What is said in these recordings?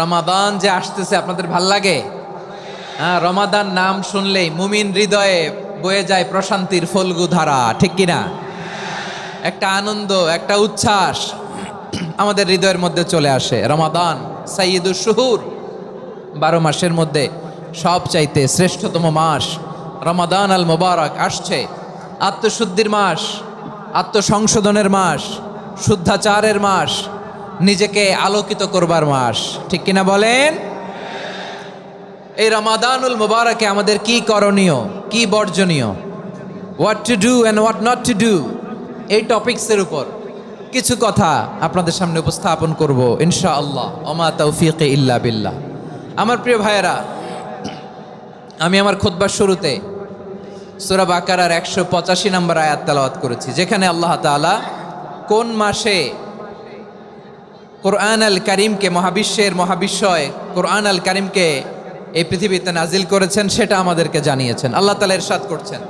রমাদান যে আসতেছে, আপনাদের ভালো লাগে? হ্যাঁ রমাদান নাম শুনলেই মুমিন হৃদয়ে বয়ে যায় প্রশান্তির ফলগু ধারা, ঠিক কিনা? একটা আনন্দ, একটা উচ্ছ্বাস আমাদের হৃদয়ের মধ্যে চলে আসে। রমাদান সাইয়দুর শুহুর, বারো মাসের মধ্যে সব চাইতে শ্রেষ্ঠতম মাস। রমাদান আল মোবারক আসছে, আত্মশুদ্ধির মাস, আত্মসংশোধনের মাস, শুদ্ধাচারের মাস নিজেকে আলোকিত করবার মাস। ঠিক কিনা বলেন? এই রমাদানুল মোবারকে আমাদের কি করণীয়, কি বর্জনীয়? What to do and what not to do এই টপিক্সের উপর কিছু কথা আপনাদের সামনে উপস্থাপন করব ইনশা আল্লাহ ওমা তৌফিক ইল্লা বিল্লাহ। আমার প্রিয় ভাইয়েরা, আমি আমার খোদবার শুরুতে সুরা বাকারার একশো পঁচাশি নম্বর আয়াত তেলাওয়াত করেছি, যেখানে আল্লাহ তাআলা কোন মাসে কোরআন আল করিমকে মহাবিশ্বের মহাবিশ্বয় কোরআন আল করিমকে এই পৃথিবীতে নাজিল করেছেন সেটা আমাদেরকে জানিয়েছেন আল্লাহ তালা ইরশাদ করছেন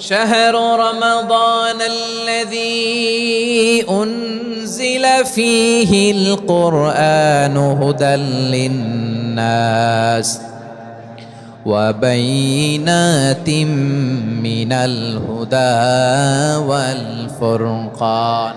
شهر رمضان الذي أنزل فيه القرآن هدى للناس وبينات من الهدى والفرقان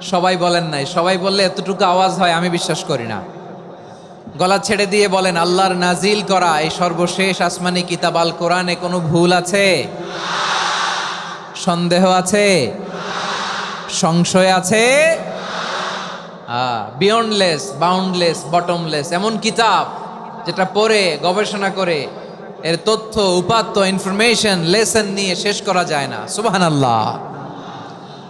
সবাই বলেন নাই। সবাই বললে এতটুকু আওয়াজ হয়, আমি বিশ্বাস করি না। গলা ছেড়ে দিয়ে বলেন, আল্লাহর নাজিল করা, এই সর্বশেষ আসমানি কিতাব আল কোরআনে কোনো ভুল আছে? সন্দেহ আছে? সংশয় আছে? বিয়ন্ডলেস বাউন্ডলেস বটমলেস এমন কিতাব যেটা পড়ে, গবেষণা করে, এর তথ্য, উপাত্ত ইনফরমেশন লেসন নিয়ে শেষ করা যায় না। সুবাহান আল্লাহ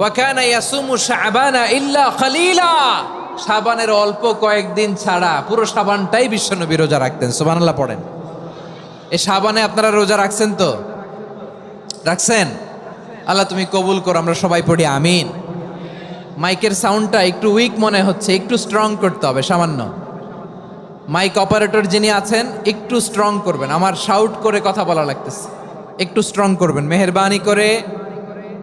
ওয়াকানা ইয়াসুমু শাবানা ইল্লা খালিলা। শাবানের অল্প কয়েকদিন ছাড়া পুরো শাবানটাই বিশ্বনবী রোজা রাখতেন, সুবহানাল্লাহ পড়েন। এই শাবানে আপনারা রোজা রাখছেন তো? রাখছেন? আল্লাহ তুমি কবুল করো, আমরা সবাই পড়ি, আমিন। মাইকের সাউন্ডটা একটু উইক মনে হচ্ছে, একটু স্ট্রং করতে হবে, সামান্য। মাইক অপারেটর যিনি আছেন, একটু স্ট্রং করবেন, আমার শাউট করে কথা বলা লাগতেছে। একটু স্ট্রং করবেন, মেহরবানি করে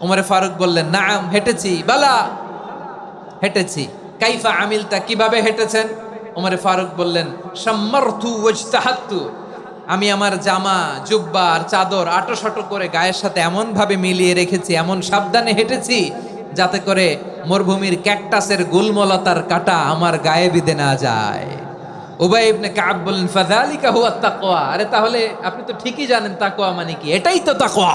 উমরে ফারুক বললেন, নাম, হেঁটেছি। বালা, হেঁটেছি। কাইফা আমিলতা, কীভাবে হেঁটেছেন? উমরে ফারুক বললেন সম্মার্থু ওজতাহাত্তু আমি আমার জামা, জুব্বা আর চাদর আটো সাটো করে গায়ের সাথে এমন ভাবে মিলিয়ে রেখেছি, এমন সাবধানে হেঁটেছি যাতে করে মরুভূমির ক্যাকটাসের গুলমলতার কাটা আমার গায়ে বিধে না যায়। উবাই ইবনে কাব বললেন, ফাযালিকা হুয়া তাকওয়া। আরে তাহলে আপনি তো ঠিকই জানেন তাকওয়া মানে কি? এটাই তো তাকওয়া।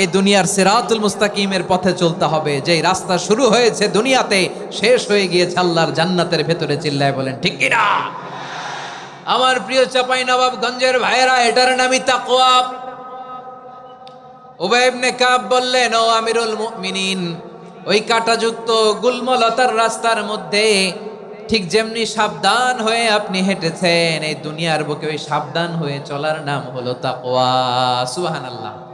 এই দুনিয়ার সিরাতুল মুস্তাকিমের পথে চলতে হবে। যেই রাস্তা শুরু হয়েছে দুনিয়াতে, শেষ হয়ে গিয়েছে আল্লাহর জান্নাতের ভেতরে চিল্লায় বলেন, ঠিক কিনা? আমার প্রিয় চাপাই নবাবগঞ্জের ভাইরা এটার নামই তাকওয়া। উবাই ইবনে কাব বললেন, ও আমিরুল মুমিনিন, ওই কাটাযুক্ত গুলমলতার রাস্তার মধ্যে ঠিক যেমনি সাবধান হয়ে আপনি হেঁটেছেন, এই দুনিয়ার বুকে ওই সাবধান হয়ে চলার নাম হলো তাকওয়া। সুবহানাল্লাহ।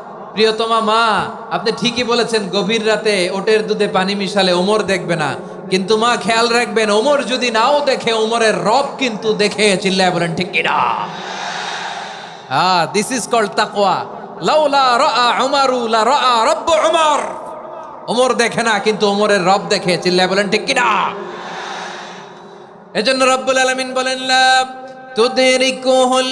প্রিয়তমা মা, আপনি ঠিকই বলেছেন, গভীর রাতে ওটের দুধে পানি মিশালে ওমর দেখবে না। কিন্তু মা, খেয়াল রাখবেন, ওমর যদি নাও দেখে, ওমরের রব কিন্তু দেখে, চিল্লায় বলেন, ঠিক কিনা? হ্যাঁ দিস ইজ কল্ড তাকওয়া। লাউলা রাআ উমারু, লা রাআ রব্বু উমর। ওমর দেখে না, কিন্তু ওমরের রব দেখে, চিল্লায় বলেন, ঠিক কিনা? এজন্য রব্বুল আলামিন বলেন, লা তুদরিকুহুল